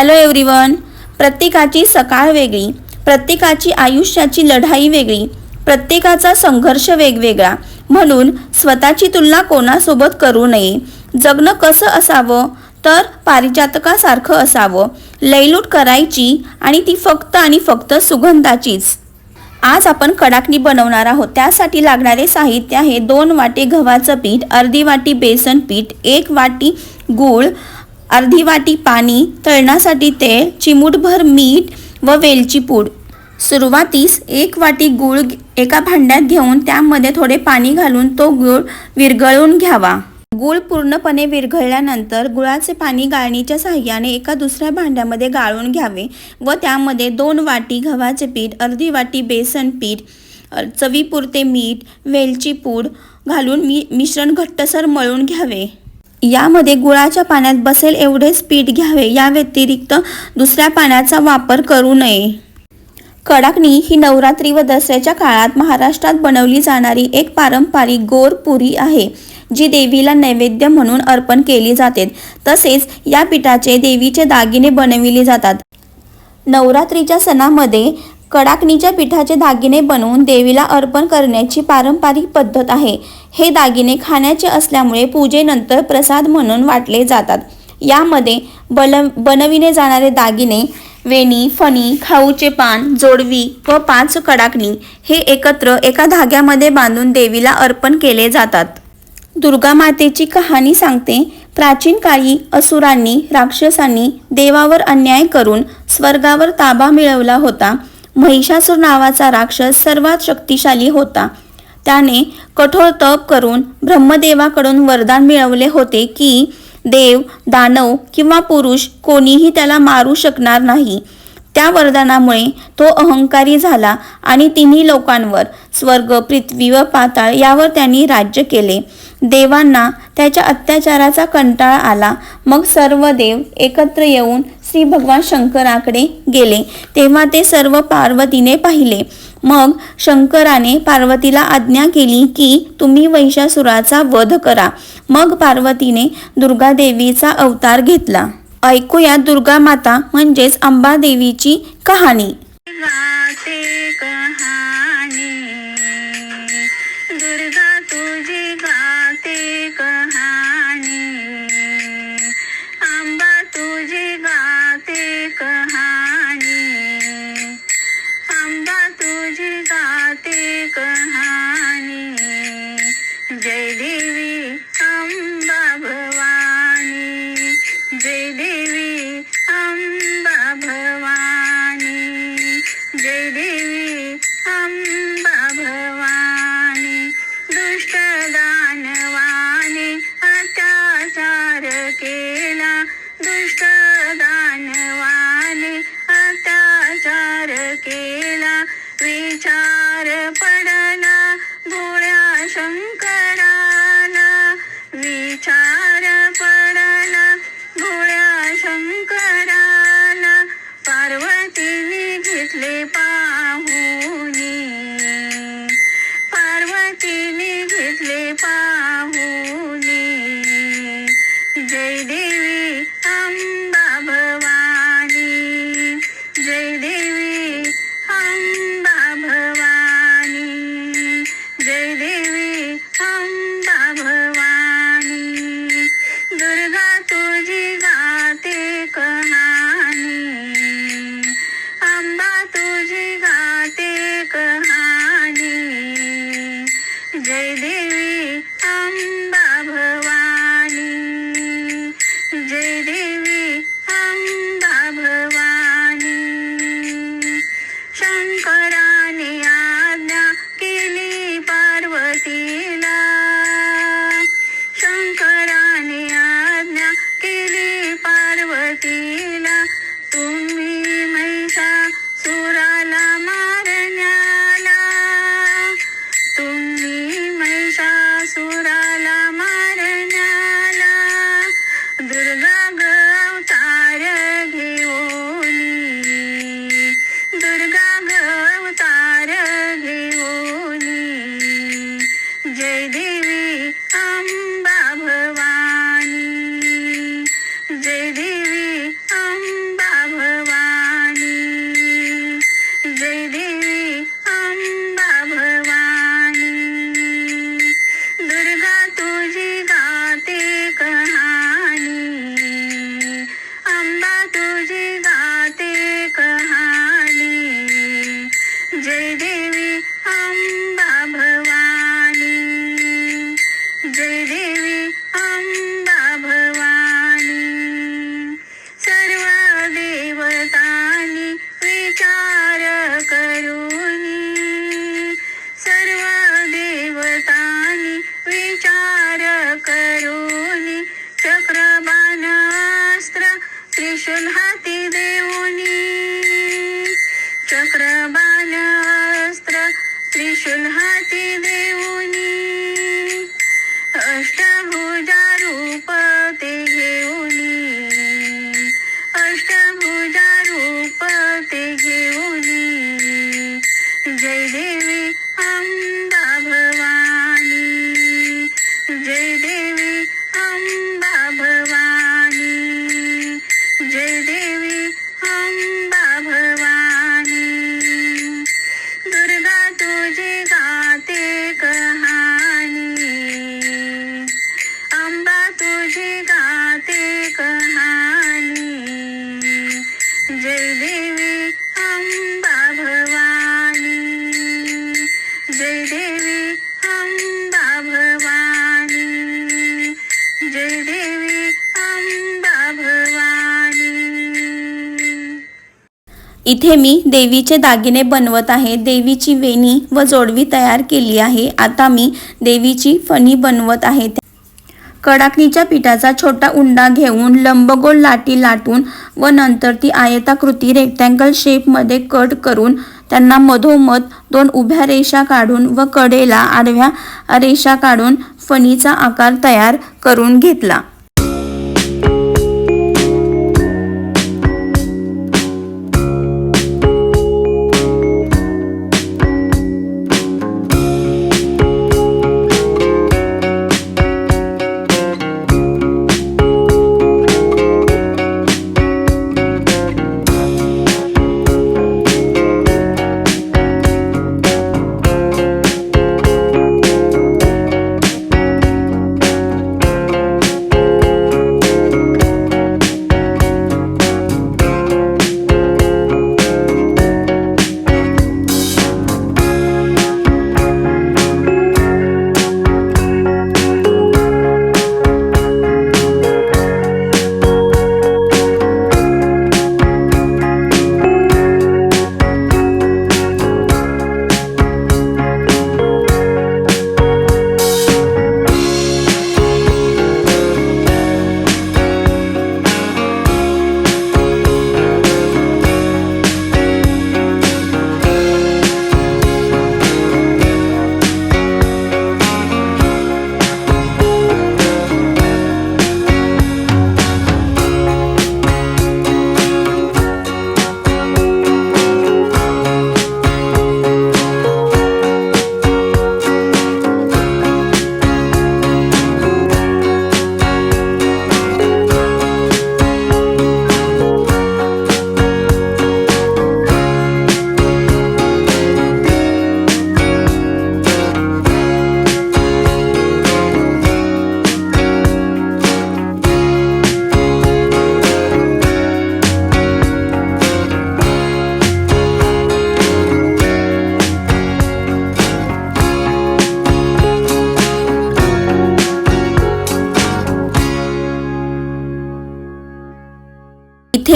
Hello everyone. प्रत्येकाची सकाळ वेगळी प्रत्येकाची आयुष्याची लढाई वेगळी प्रत्येकाचा संघर्ष वेगवेगळा. म्हणून स्वतःची तुलना कोणासोबत करू नये? जगणं कसं असावं? तर पारिजातकासारखं असावं. लयलूट करायची आणि ती फक्त आणि फक्त सुगंधाचीच. आज आपण कडाकणी बनवणार आहोत. त्यासाठी लागणारे साहित्य आहे दोन वाटे गव्हाचं पीठ अर्धी वाटी बेसन पीठ एक वाटी गूळ अर्धी वाटी पाणी तळण्यासाठी तेल चिमूटभर मीठ व वेलची पूड. सुरुवातीस एक वाटी गूळ एका भांड्यात घेऊन त्यामध्ये थोडे पाणी घालून तो गूळ विरघळून घ्यावा. गूळ पूर्णपणे विरघळल्यानंतर गुळाचे पाणी गाळणीच्या सहाय्याने एका दुसऱ्या भांड्यामध्ये गाळून घ्यावे व त्यामध्ये दोन वाटी गव्हाचे पीठ अर्धी वाटी बेसन पीठ चवीपुरते मीठ वेलची पूड घालून मी मिश्रण घट्टसर मळून घ्यावे. यामध्ये गुळाच्या पाण्यात बसेल एवढेच पीठ घ्यावे या व्यतिरिक्त दुसऱ्या पाण्याचा वापर करू नये. कडाकणी ही नवरात्री व दसऱ्याच्या काळात महाराष्ट्रात बनवली जाणारी एक पारंपरिक गोर पुरी आहे जी देवीला नैवेद्य म्हणून अर्पण केली जाते. तसेच या पिठाचे देवीचे दागिने बनविले जातात. नवरात्रीच्या सणामध्ये कडाकणीच्या पिठाचे दागिने बनवून देवीला अर्पण करण्याची पारंपरिक पद्धत आहे. हे दागिने खाण्याचे असल्यामुळे पूजेनंतर प्रसाद म्हणून वाटले जातात. यामध्ये बल बनविले जाणारे दागिने वेणी फणी खाऊचे पान जोडवी व पाच कडाकणी हे एकत्र एका धाग्यामध्ये बांधून देवीला अर्पण केले जातात. दुर्गा मातेची कहाणी सांगते प्राचीन काळी असुरांनी राक्षसांनी देवावर अन्याय करून स्वर्गावर ताबा मिळवला होता. महिषासूर नावाचा राक्षस सर्वात शक्तिशाली होता. त्याने कठोर तप करून ब्रह्मदेवाकडून वरदान मिळवले होते की देव दानव किंवा पुरुष कोणीही त्याला मारू शकणार नाही. त्या वरदानामुळे तो अहंकारी झाला आणि तिन्ही लोकांवर स्वर्ग पृथ्वी व पाताळ यावर त्यांनी राज्य केले. देवांना त्याच्या अत्याचाराचा कंटाळा आला. मग सर्व देव एकत्र येऊन श्री भगवान शंकराकडे गेले. तेव्हा ते सर्व पार्वतीने पाहिले. मग शंकराने पार्वतीला आज्ञा केली की तुम्ही वैशासुराचा वध करा. मग पार्वतीने दुर्गादेवीचा अवतार घेतला. ऐकूया दुर्गा माता म्हणजेच अंबादेवीची कहाणी. गाते कहाणी. दुर्गा कहाणी. कहाणी. गाते कहाणी. जय देवी अंबा भवानी. जय देवी पार्वतीला सर्व देवतानी विचार करून चक्रबाण त्रिशूल हाती देव इथे मी देवीचे दागिने बनवत आहे. देवीची वेणी व जोडवी तयार केली आहे. आता मी देवीची फणी बनवत आहे. कडाकणीच्या पिठाचा छोटा उंडा घेऊन लंबगोल लाटी लाटून व नंतर ती आयताकृती रेक्टँगल शेपमध्ये कट करून त्यांना मधोमध दोन उभ्या रेषा काढून व कडेला आडव्या रेषा काढून फणीचा आकार तयार करून घेतला.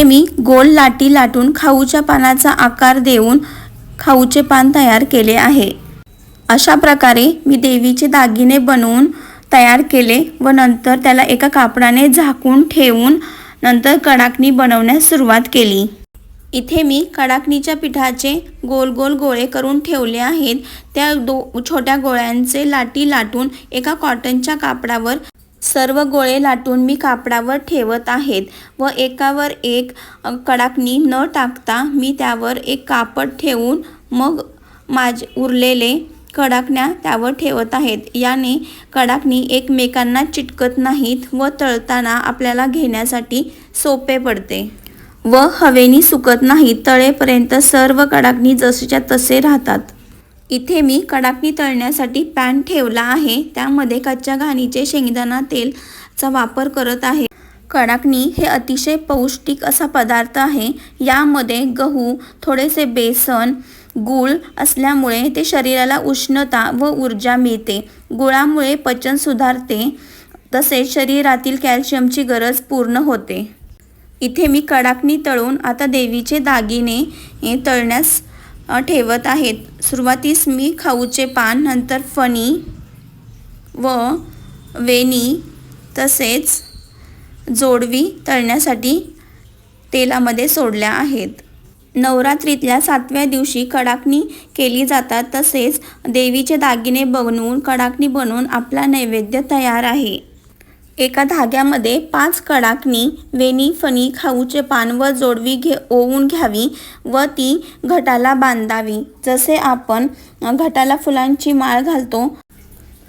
मी गोल लाटी लाटून खाऊच्या पानाचा आकार देऊन खाऊचे पान तयार केले आहे. अशा प्रकारे मी देवीचे दागिने बनवून तयार केले व नंतर त्याला एका कापडाने झाकून ठेवून नंतर कडाकणी बनवण्यास सुरुवात केली. इथे मी कडाकणीच्या पिठाचे गोल गोल गोळे करून ठेवले आहेत. त्या दो छोट्या गोळ्यांचे लाटी लाटून एका कॉटनच्या कापडावर सर्व गोळे लाटून मी कापडावर ठेवत आहेत व एकावर एक कडाकणी न टाकता मी त्यावर एक कापड ठेवून मग माझ उरलेले कडाकण्या त्यावर ठेवत आहेत. याने कडाकणी एकमेकांना चिटकत नाहीत व तळताना आपल्याला घेण्यासाठी सोपे पडते. व हवेनी सुकत नाही तळेपर्यंत सर्व कडाकणी जसेच्या तसे राहतात. इथे मी कडाकणी तळण्यासाठी पॅन ठेवला आहे. त्यामध्ये कच्च्या घाणीचे शेंगदाणा तेलचा वापर करत आहे. कडाकणी हे अतिशय पौष्टिक असा पदार्थ आहे. यामध्ये गहू थोडेसे बेसन गूळ असल्यामुळे ते शरीराला उष्णता व ऊर्जा मिळते. गुळामुळे पचन सुधारते तसेच शरीरातील कॅल्शियमची गरज पूर्ण होते. इथे मी कडाकणी तळून आता देवीचे दागिने तळण्यास ठेवत आहेत. सुरुवातीस मी खाऊचे पान नंतर फणी व वेणी तसेच जोडवी तळण्यासाठी तेलामध्ये सोडल्या आहेत. नवरात्रीतल्या सातव्या दिवशी कडाकणी केली जातात तसेच देवीचे दागिने बनवून कडाकणी बनवून आपला नैवेद्य तयार आहे. एका धाग्यामध्ये पाच कडाकणी वेणी फणी खाऊचे पान व जोडवी घे ओवून घ्यावी व ती घटाला बांधावी. जसे आपण घटाला फुलांची माळ घालतो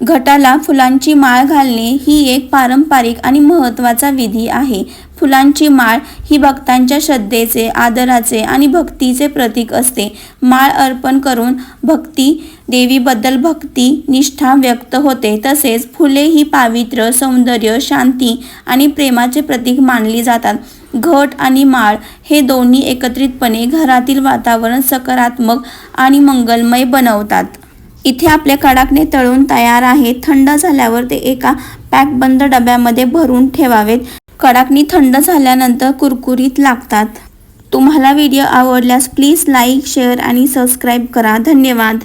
घटाला फुलांची माळ घालणे ही एक पारंपरिक आणि महत्त्वाचा विधी आहे. फुलांची माळ ही भक्तांच्या श्रद्धेचे आदराचे आणि भक्तीचे प्रतीक असते. माळ अर्पण करून भक्ती देवीबद्दल भक्ती निष्ठा व्यक्त होते. तसेच फुले ही पावित्र्य सौंदर्य शांती आणि प्रेमाचे प्रतीक मानली जातात. घट आणि माळ हे दोन्ही एकत्रितपणे घरातील वातावरण सकारात्मक आणि मंगलमय बनवतात. इथे आपले कडाकणे तळून तयार आहे. थंड झाल्यावर ते एका पॅक बंद डब्यामध्ये भरून ठेवावेत. कडाकणी थंड झाल्यानंतर कुरकुरीत लागतात. तुम्हाला व्हिडिओ आवडल्यास प्लीज लाईक शेअर आणि सबस्क्राईब करा. धन्यवाद.